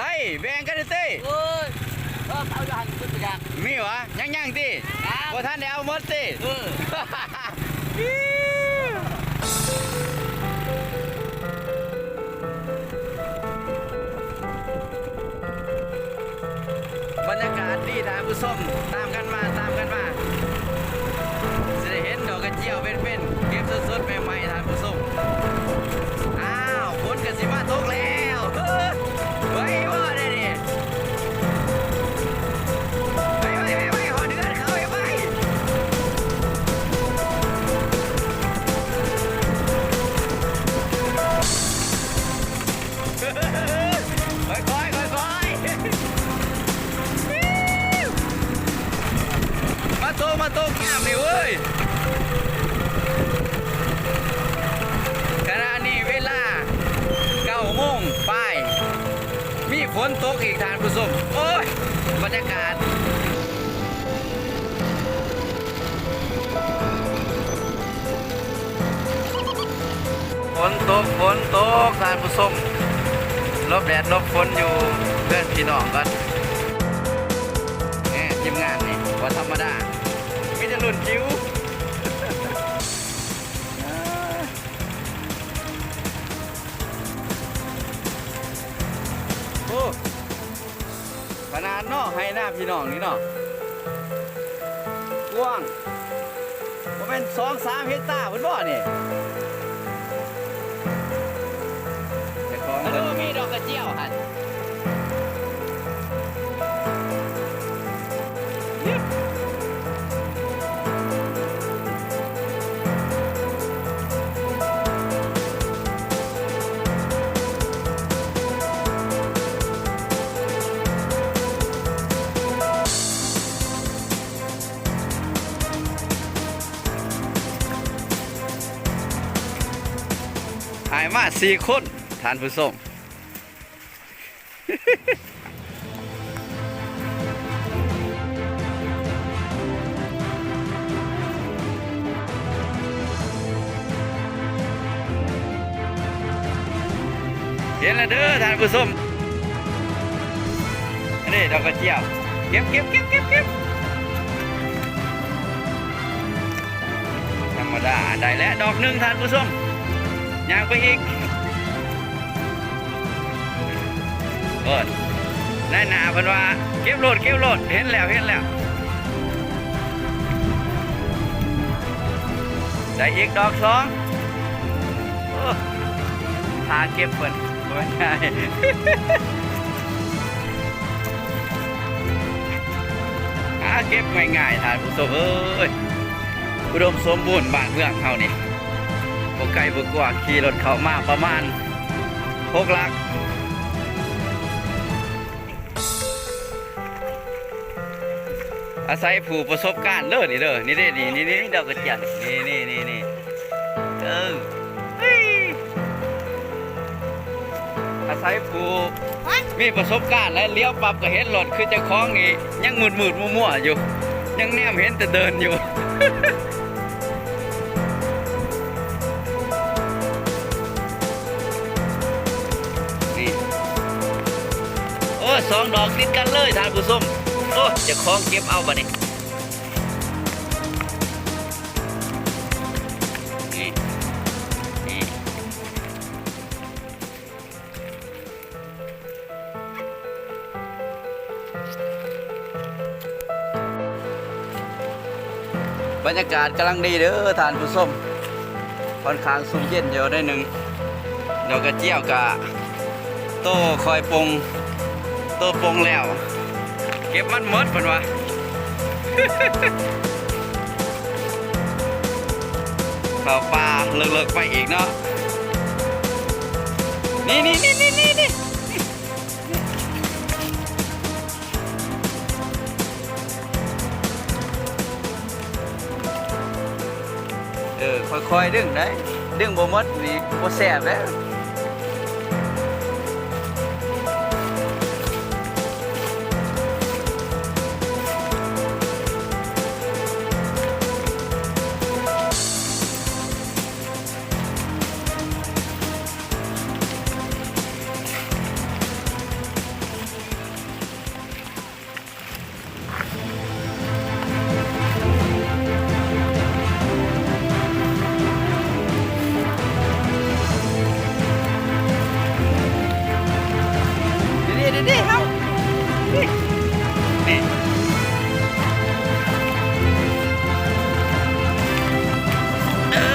ใส่แบ่งกันเต้เอ้ยเออเอาอยู่หันขึ้นไปกันมีวะยังยังติครับบ่ท่านได้เอาหมดติเอรรยากาศดีท่าผู้ชมตามกันมาตามกันมาจะได้เห็นดอกกระเจียวเป็นๆเก็บสดๆไป ๆมาโตมาโตงามนี่เว้ยขณะนี้เวลา9โมงไปมีฝนตกอีกทานผู้ชมโอ้ย บรรยากาศฝนตกฝนตกทานผู้ชมลบแดดลบฝนอยู่เพื่อนพี่น้องกัน องนี่เนาะกว้างว่าเป็นสองสามเฮกตาร์เพิ่นบ่นี่ หายมาสี่คนทานผู้ชมเห็นแล้วเด้อทานผู้ชมอันนี้ดอกกระเจียวเก็บเก็บเก็บเก็บเก็บธรรมดาได้แล้วดอกหนึ่งทานผู้ชม ยางไปอีกเปิดนายหนาเพิ่นว่าเก็บโหลดเก็บโหลดเห็นแล้วเห็นแล้วได้อีกดอกสองโอ้หาเก็บเพิ่นบ่ได้หาเก็บง่ายๆท่านผู้ชมเอ้ยอุดมสมบูรณ์บ้านเมืองเฮานี่ บ่ไกลบ่กว่าขี่รถเขามาประมาณ6ลักอาศัยผู้ประสบการณ์เด้อนี่เด้อนี่เด้นี่นี่นี่ดอกกระเจียนนี่นี่นี่นี่เออเฮ้ยอาศัยผู้มีประสบการณ์และเลี้ยวปรับก็เห็นรถคือเจ้าของนี่ยังมืดมืดๆมัวอยู่ ยังแนมเห็นแต่เดินอยู่ สองดอกติดกันเลยท่านผู้ชมโอ้จะคล้องเก็บเอาบ่นี่นี่นี่บรรยากาศกำลังดีเด้อทานผู้ชมค่อนข้างสุ่มเย็นอยู่ได้หนึ่งดอกกระเจียวกะโต้คอยปรุง ตปรุงแล้ว เก็บมันหมดเพิ่นว่าเข้าป่าเลิกๆไปอีกเนาะนี่นี่นี่นี่นี่นี่เออค่อยๆดึงได้ดึงบ่มดนี่บ่แซ่บแล้ว นี่เอ้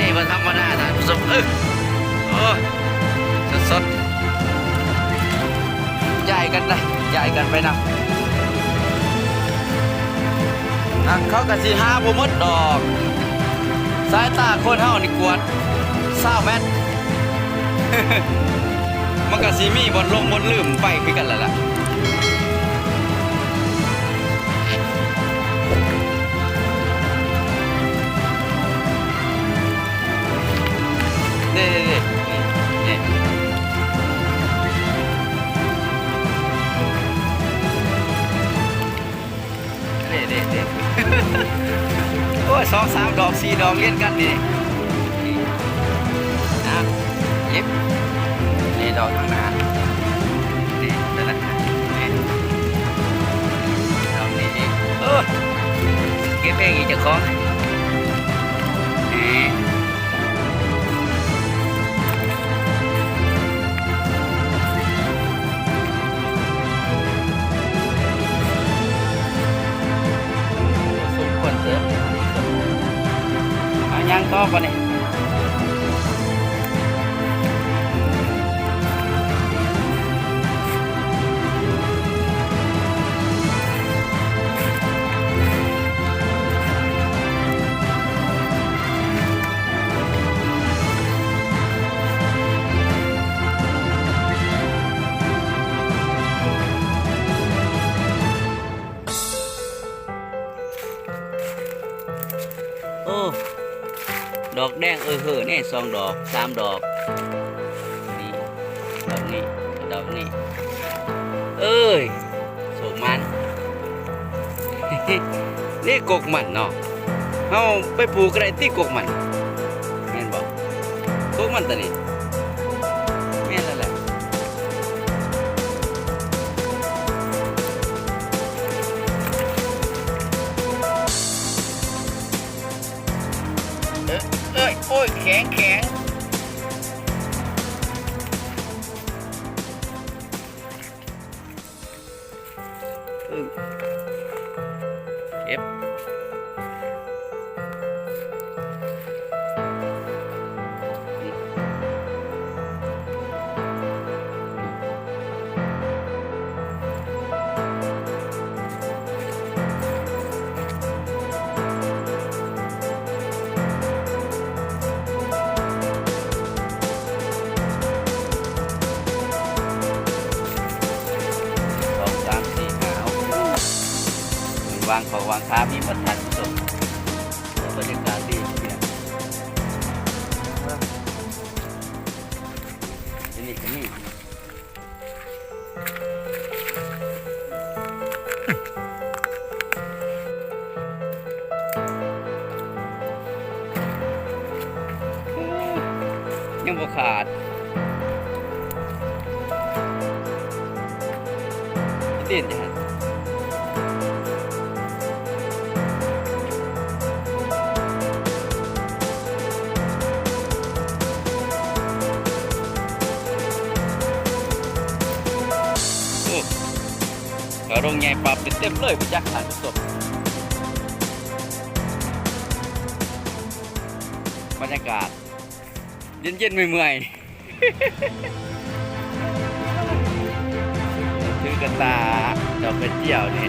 ยมันธรรมดาท่านผู้ชมเออโอ้สดสดๆย้ายกันนะย้ายกันไปนะอะเขากะสิหาบมดดอก สายตาคนเฮานี่กวดเศร้าแมทมันก็สิมีบนลงบนลืมไปคือกันแหละ ล่ะนี่นี่นี่นี่นี่นี่โอ้ยสองสามดอกสี่ดอกเลี้ยนกันนี่นี่นะเย็บนี่ดอกข้างหน้านี่นั่นนะนี่ดอกนี้อีกเออเก็บเองอีกเจะของ งต่อปะนี่โอ้ ดอกแดงเออเฮอนี่ยสองดอกสามดอกนี่ดอกนี้ดอกนี้เอ้ยสูงมัน นี่กกมันเนาะเอาไปปลูกอะไรที่กกมันแม่นบอกกกมันตัวนี้ แข็งแข็ง วางของวางคามีบรรทัดจบบรรยากาศดีเนี่ยอันนี้ก็มี โรงใหญ่ปรับเต็มเลยพี่จักผ่านผู้ชมบรรยากาศ เย็นๆเมื่อยๆถือกระตาดอกกระเจียวนี่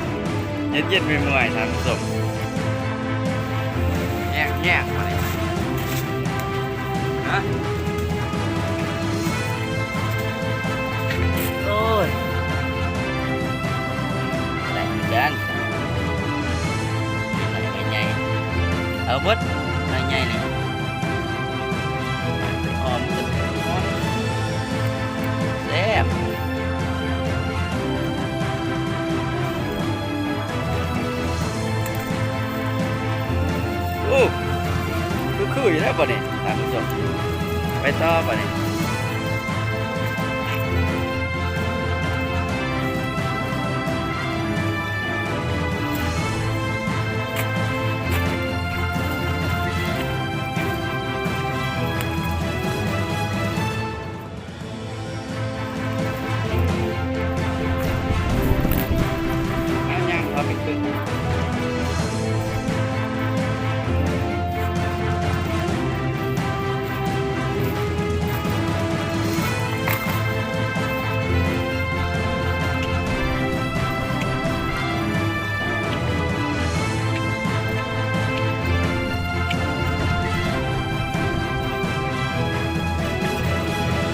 เย็นเย็นๆเมื่อยๆท่านผู้ชมแยกแยกมาเลยฮะ ๆเอาบดอะไรใหญ่นี่ออมกันออม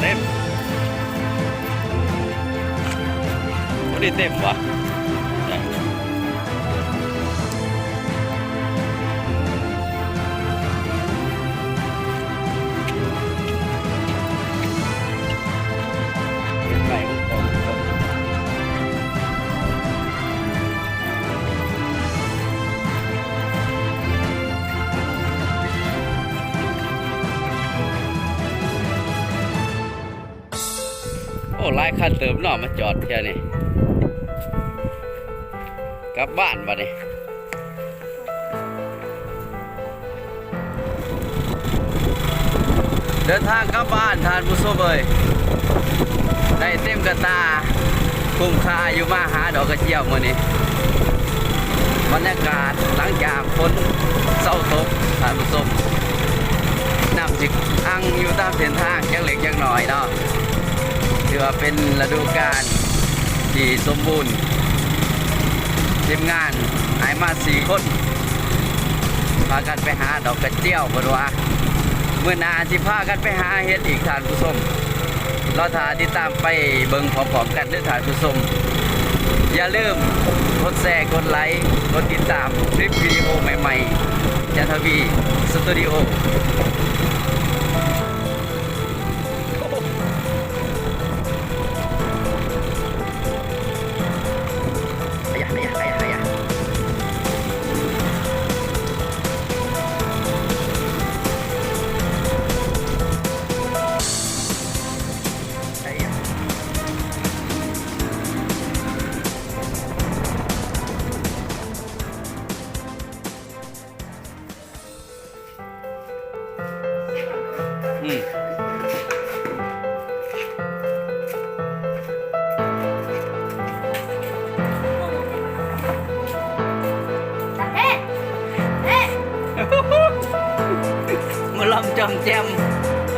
เต็มไม่ได้เต็มวะ หลายคันเติมเนาะมาจอดแค่นี้กลับบ้านบัดนี้เดินทางกลับบ้านทานผู้ชมเอ้ยได้เต็มกระตาคุ้มค่าอยู่มาหาดอกกระเจียวมื้อนี้บรรยากาศหลังจากฝนเศร้าตกทานผู้ชมน้ำจิกอังอยู่ตามเส้นทางยังเล็กยังน้อยเนาะ ถือว่าเป็นฤดูกาลที่สมบูรณ์ทีมงานหายมาสี่คนพากันไปหาดอกกระเจียวบนว่าเมื่อนาที่พากันไปหาเฮ็ดอีกทานผู้ชมเราถ่ายติดตามไปเบิ่งพร้อมๆกันด้วยถ่ายผู้ชมอย่าลืมกดแชร์กดไลค์กดติดตามคลิปวิดีโอใหม่ๆจันทวีสตูดิโอ